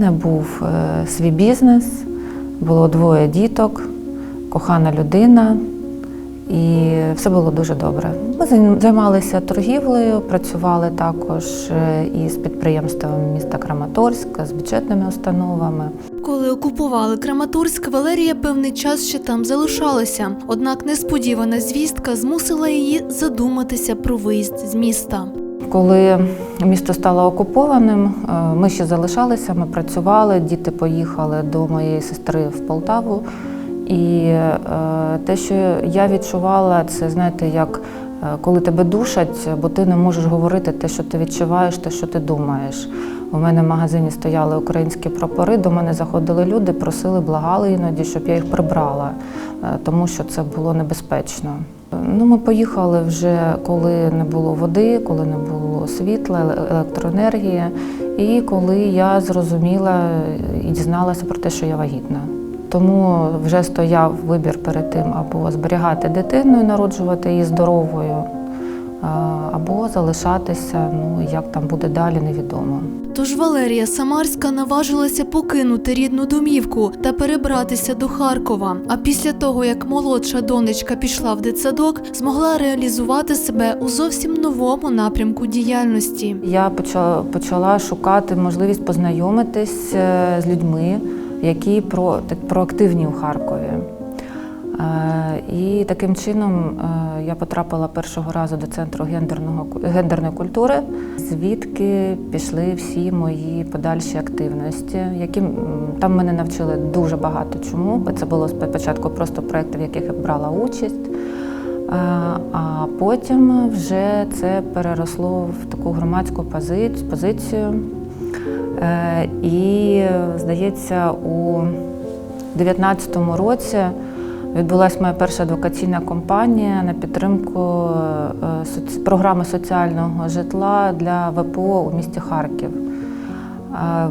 мене був е, свій бізнес, було двоє діток, кохана людина, і все було дуже добре. Ми займалися торгівлею, працювали також е, із підприємствами міста Краматорська, з бюджетними установами. Коли окупували Краматорськ, Валерія певний час ще там залишалася. Однак несподівана звістка змусила її задуматися про виїзд з міста. Коли місто стало окупованим, е, ми ще залишалися, ми працювали, діти поїхали до моєї сестри в Полтаву. І е, те, що я відчувала, це знаєте, як е, коли тебе душать, бо ти не можеш говорити те, що ти відчуваєш, те, що ти думаєш. У мене в магазині стояли українські прапори, до мене заходили люди, просили, благали іноді, щоб я їх прибрала, тому що це було небезпечно. Ну, ми поїхали вже, коли не було води, коли не було світла, електроенергії, і коли я зрозуміла і дізналася про те, що я вагітна. Тому вже стояв вибір перед тим або зберігати дитину і народжувати її здоровою, або залишатися. Ну як там буде далі, невідомо. Тож Валерія Самарська наважилася покинути рідну домівку та перебратися до Харкова. А після того, як молодша донечка пішла в дитсадок, змогла реалізувати себе у зовсім новому напрямку діяльності. Я почала, почала шукати можливість познайомитись е, з людьми, які про, так, проактивні у Харкові. Е, І таким чином е, я потрапила першого разу до центру гендерного, гендерної культури, звідки пішли всі мої подальші активності, які там мене навчили дуже багато чому. бо Це було спочатку просто проекти, в яких я брала участь. Е, А потім вже це переросло в таку громадську позицію. І, здається, у 2019 році відбулася моя перша адвокаційна кампанія на підтримку е, програми соціального житла для ВПО у місті Харків. Е,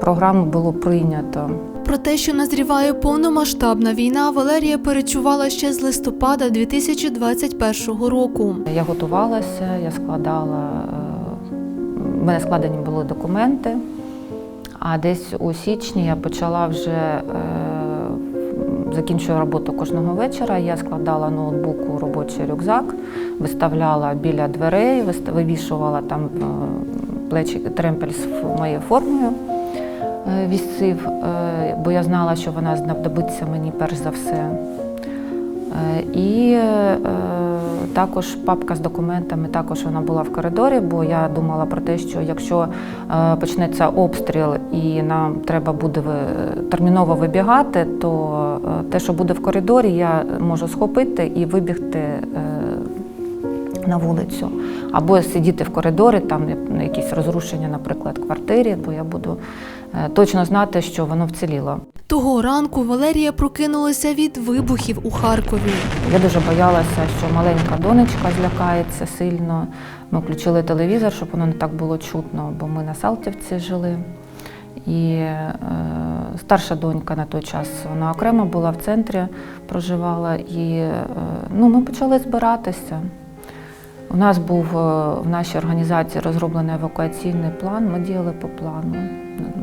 Програму було прийнято. Про те, що назріває повномасштабна війна, Валерія перечувала ще з листопада 2021 року. Я готувалася, я складала, е, в мене складені були документи, а десь у січні я почала вже е, закінчую роботу кожного вечора. Я складала ноутбук у робочий рюкзак, виставляла біля дверей, вивішувала там е, плечі тремпель з моєю формою. е, Вісив, е, бо я знала, що вона знадобиться мені перш за все. І також папка з документами, також вона була в коридорі, бо я думала про те, що якщо е, почнеться обстріл і нам треба буде терміново вибігати, то е, те, що буде в коридорі, я можу схопити і вибігти е, на вулицю. Або сидіти в коридорі, там якісь розрушення, наприклад, квартирі, бо я буду е, точно знати, що воно вціліло. Того ранку Валерія прокинулася від вибухів у Харкові. Я дуже боялася, що маленька донечка злякається сильно. Ми включили телевізор, щоб воно не так було чутно, бо ми на Салтівці жили. І е, старша донька на той час вона окремо була в центрі, проживала. І е, ну, ми почали збиратися. У нас був е, в нашій організації розроблений евакуаційний план, ми діяли по плану.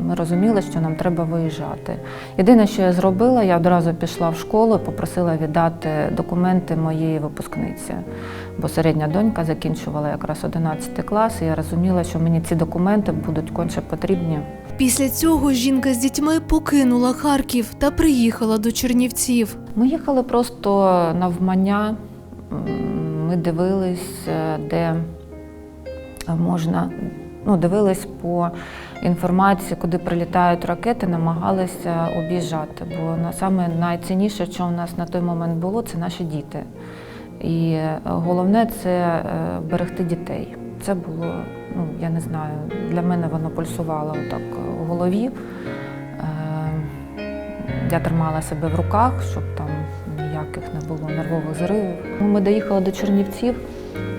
Ми розуміли, що нам треба виїжджати. Єдине, що я зробила, я одразу пішла в школу і попросила віддати документи моєї випускниці. Бо середня донька закінчувала якраз 11 клас, і я розуміла, що мені ці документи будуть конче потрібні. Після цього жінка з дітьми покинула Харків та приїхала до Чернівців. Ми їхали просто навмання. Ми дивились, е, де можна, ну, дивились по інформації, куди прилітають ракети, намагалися об'їжджати. Бо на- саме найцінніше, що у нас на той момент було, це наші діти. І е, головне це е, берегти дітей. Це було, ну я не знаю, для мене воно пульсувало так у голові. Я тримала себе в руках, щоб там ніяких не було нервових зривів. Ми доїхали до Чернівців.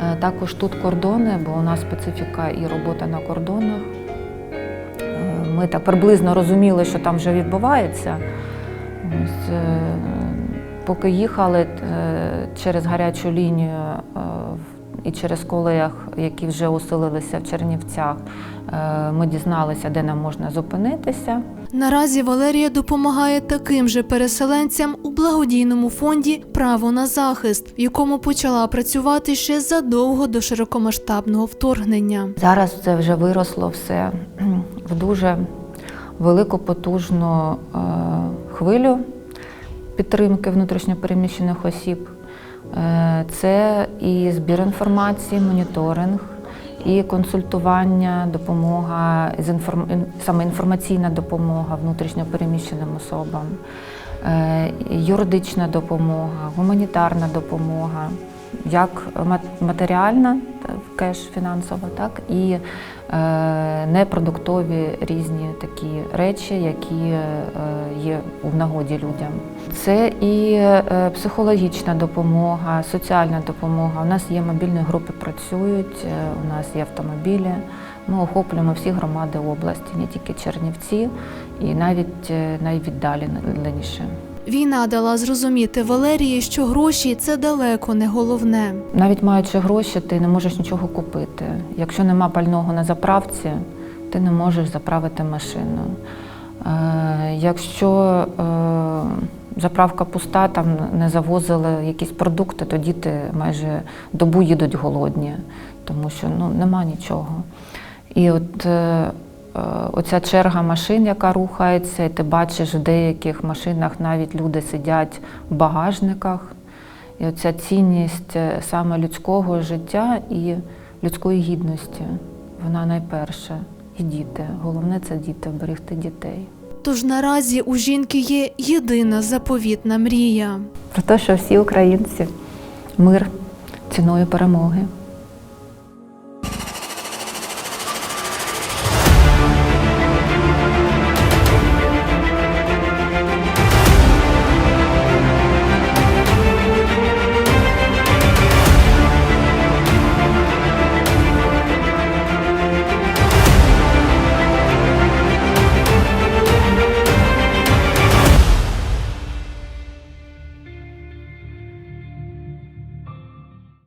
Е, Також тут кордони, бо у нас специфіка і робота на кордонах. Е, Ми так приблизно розуміли, що там вже відбувається. Е, поки їхали через гарячу лінію і через колег, які вже оселилися в Чернівцях, е, ми дізналися, де нам можна зупинитися. Наразі Валерія допомагає таким же переселенцям у благодійному фонді Право на захист, в якому почала працювати ще задовго до широкомасштабного вторгнення. Зараз це вже виросло все в дуже велику потужну е, хвилю підтримки внутрішньопереміщених осіб. Е, Це і збір інформації, моніторинг, і консультування, допомога, саме інформаційна допомога внутрішньопереміщеним особам, е, юридична допомога, гуманітарна допомога, як мат- матеріальна, кеш фінансова, так і е, непродуктові різні такі речі, які е, є в нагоді людям. Це і е, психологічна допомога, соціальна допомога. У нас є мобільні групи, працюють, е, у нас є автомобілі. Ми охоплюємо всі громади області, не тільки Чернівці, і навіть е, найвіддаленіше. Війна дала зрозуміти Валерії, що гроші це далеко не головне. Навіть маючи гроші, ти не можеш нічого купити. Якщо нема пального на заправці, ти не можеш заправити машину. Е, якщо е, заправка пуста, там не завозили якісь продукти, то діти майже добу їдуть голодні, тому що ну, нема нічого. І от е, оця черга машин, яка рухається, і ти бачиш в деяких машинах навіть люди сидять в багажниках. І оця цінність е, саме людського життя і людської гідності, вона найперша. І діти. Головне це діти, берегти дітей. Тож наразі у жінки є єдина заповітна мрія. Про те, що всі українці мир ціною перемоги.